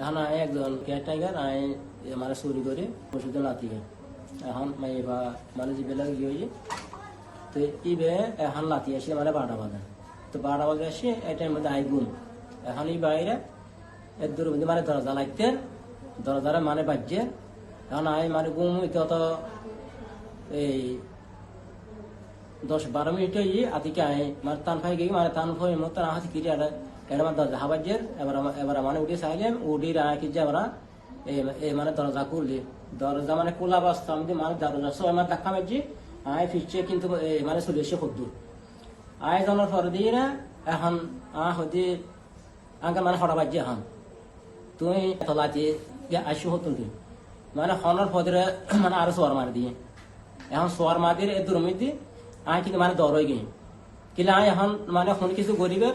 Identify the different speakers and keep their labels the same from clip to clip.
Speaker 1: এখন আয় একজন কেয়ার টাইগার আয় মানে চুরি করে, ওষুধে নাতি এখন বা মানে যিবিলাক ইয়ে হয়ে তো ইবে এখন নাতি আসে মানে বারোটা বাজে। তো বারোটা বাজে আসে এটার মধ্যে আই গুম এখন এই বাইরে এর দূর মধ্যে মানে দরজা লাগতে, দরজারে মানে বাজছে। এখন আই মানে গুম এটা তো এই দশ বারো মিনিট হয়ে আদিকে আয় মানে টান ফাই গিয়ে মানে টান ফাই মতো না হাতে কিরে আর এটা মানে দরজা হাবাজের এবার এবার মানে উঠে চাইলাম উঠির আয় কি যে আমরা এই মানে দরজা খুললি। দরজা মানে খোলা অবস্থা, আমি মানে দরজা সব আমার ধাক্কা মারছি। আয় ফিরছে কিন্তু মানে চলে এসে খুব দূর আয় জানার পরে দিয়ে না এখন আ হতে আঙ্কাল মানে হঠাৎ বাজছে এখন। তুমি তলাতে আসি হতুন তুই। মানে হনর পদরে মানে আরও সোয়ার মারি দিয়ে। এখন সোয়ার মাদির এ দুর্মিতি আয় কিন্তু মানে দর হয়ে গিয়ে কিলে আয় এখন মানে কোন কিছু গরিবের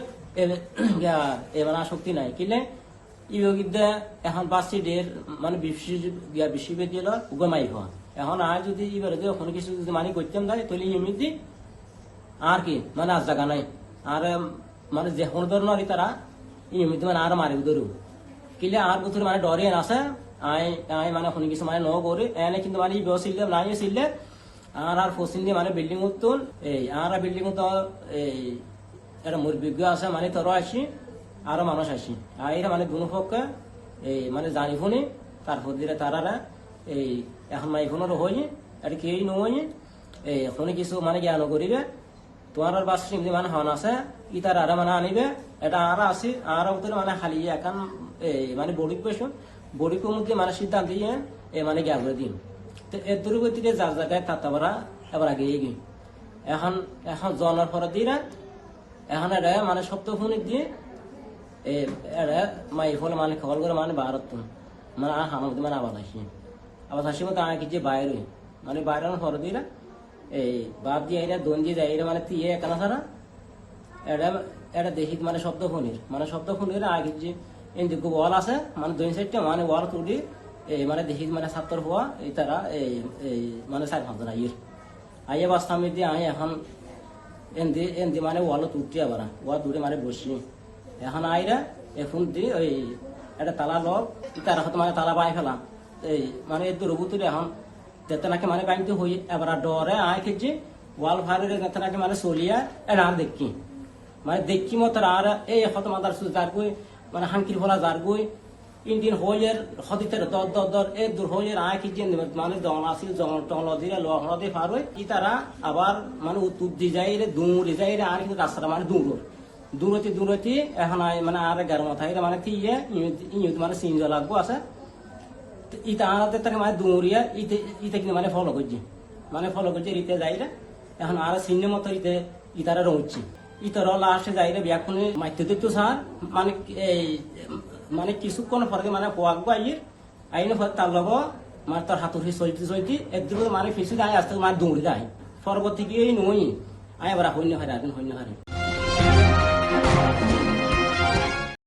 Speaker 1: মানে আসক্তি নাই কিলে ইয়োগিদ্যা এখন বাসি ডের মানে বিশ্ববিদ্যালয় গমাই হওয়া এখন আয় যদি এবার যদি কোনো কিছু যদি মানে করতাম দেয় তাহলে এমনিতে আর কি মানে আজ জায়গা নাই আর মানে যে কোনো ধরনের তারা এমনিতে মানে আর মারি ধরু কিলে আর বুথুর মানে ডরে আছে আয় আয় মানে কোনো কিছু মানে ন করে এনে কিন্তু মানে ইবে ছিল নাই ছিল আর আর দিয়ে মানে বিল্ডিং উত্তুন এই, আর বিল্ডিং এই, একটা মুরবিজ্ঞ আছে মানে তোর আসি, আরও মানুষ আসি। আর মানে দুনো পক্ষে, এই মানে জানি শুনি, তারপর দিলে তারারা, এই, এখন মাই ফোনের হই এটা কেই নই এই কোনো কিছু মানে জ্ঞান করিবে। তোমার বাস সিমলি মানে হন আছে ই তার আর মানে আনিবে, এটা আর আসি, আর উত্তরে মানে খালি এখন এই মানে বড়ি পেশন বড়ি কমুদ্দি মানে সিদ্ধান্ত দিয়ে এ মানে জ্ঞান করে দিন। তো এর দূরগতিতে যার জায়গায় তাতাবারা এবার আগে এগিয়ে। এখন এখন জনার পরে না, এখন এটা মানে সপ্তাহ ফোনে দিয়ে এটা মাই ফলে মানে খবর করে মানে ভারত মানে আর হামার মানে আবার আসি। আবার আসি মতো আর কিছু বাইরে। মানে বাইরে পরে না এই বাপ দিয়ে এটা দন দিয়ে যায় এটা মানে তিয়ে একানা ছাড়া এটা এটা দেখি মানে শব্দ ফোনের। মানে শব্দ ফোনের আগে যে এদিক ওয়াল আছে মানে দুই সাইডটা মানে ওয়াল তুলি এই মানে দেখি মানে ছাত্র হওয়া এই তারা এই এই মানে চার পাঁচজন আইয়ের আইয়ে বাস্তা আমি দিয়ে আই এখন এন্দি এন্দি মানে ওয়াল তুলতে আবার ওয়াল তুলে মানে বসি। এখন আইরা এখন দি ওই একটা তালা লগ তার হয়তো মানে তালা বাই ফেলাম এই মানে এর দূরবুতুরে এখন যেতে নাকি মানে বাইতে হই এবার ডরে আয় খেয়েছি ওয়াল ফায়ারের যেতে নাকি মানে চলিয়া এটা আর দেখি। মানে দেখি মতো আর এই হত মাদার সু যার মানে হাঙ্কির ফলা যার ইন্ডিয়ান হইয়ের হদিতের দর দর দর এ দূর হইয়ের আয় কি জেন মানে জন আসিল জন টল দিলে ল হলদে পার হই ই তারা আবার মানে উত্তর দি যাই রে, দূরে যাই রে, আর কিন্তু রাস্তাটা মানে দূর দূরতি দূরতি, এখন মানে আর গার মাথায় মানে কি ইয়ে ইয়ে মানে সিন লাগবো আছে। তো ইটা আনাতে তাকে মানে দৌড়িয়া ইতে ইতে কিন্তু মানে ফলো করছি। মানে ফলো করছে, ইতে যাইরে এখন আর সিনে মতো ইতে ইতারা রয়েছে। ইতারা লাস্টে যাইরে ব্যাকুনে মাইতে দিত স্যার। মানে এই মানে কিছুক্ষণ ফরকে মানে পোয়াক আইয়ের আইনে ফর তার লগ মানে তার হাতুড়ি চলতে চলতে একদিকে মানে পিছু যায়, আসতে মানে দৌড়ি যায়। পরবর্তী গিয়ে নই আয় এবার হইন্য হারে আর হইন্য হারে